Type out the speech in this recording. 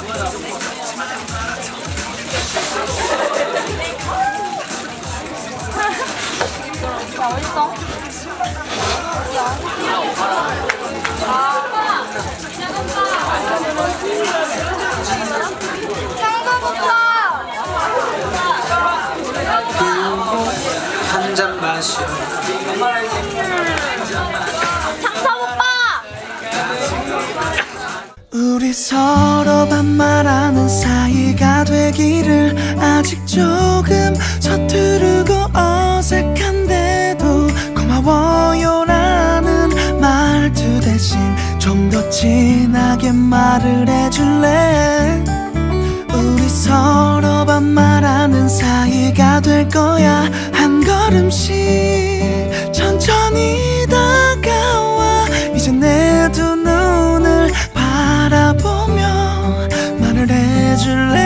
야 어딨어? 창섭 오빠! 한잔 마셔 우리 서로 반말하는 사이가 되기를 아직 조금 서투르고 어색한데도 고마워요라는 말투 대신 좀 더 진하게 말을 해줄래? 우리 서로 반말하는 사이가 될 거야. 한 걸음씩 천천히 다가와. 이제 내두 해줄래?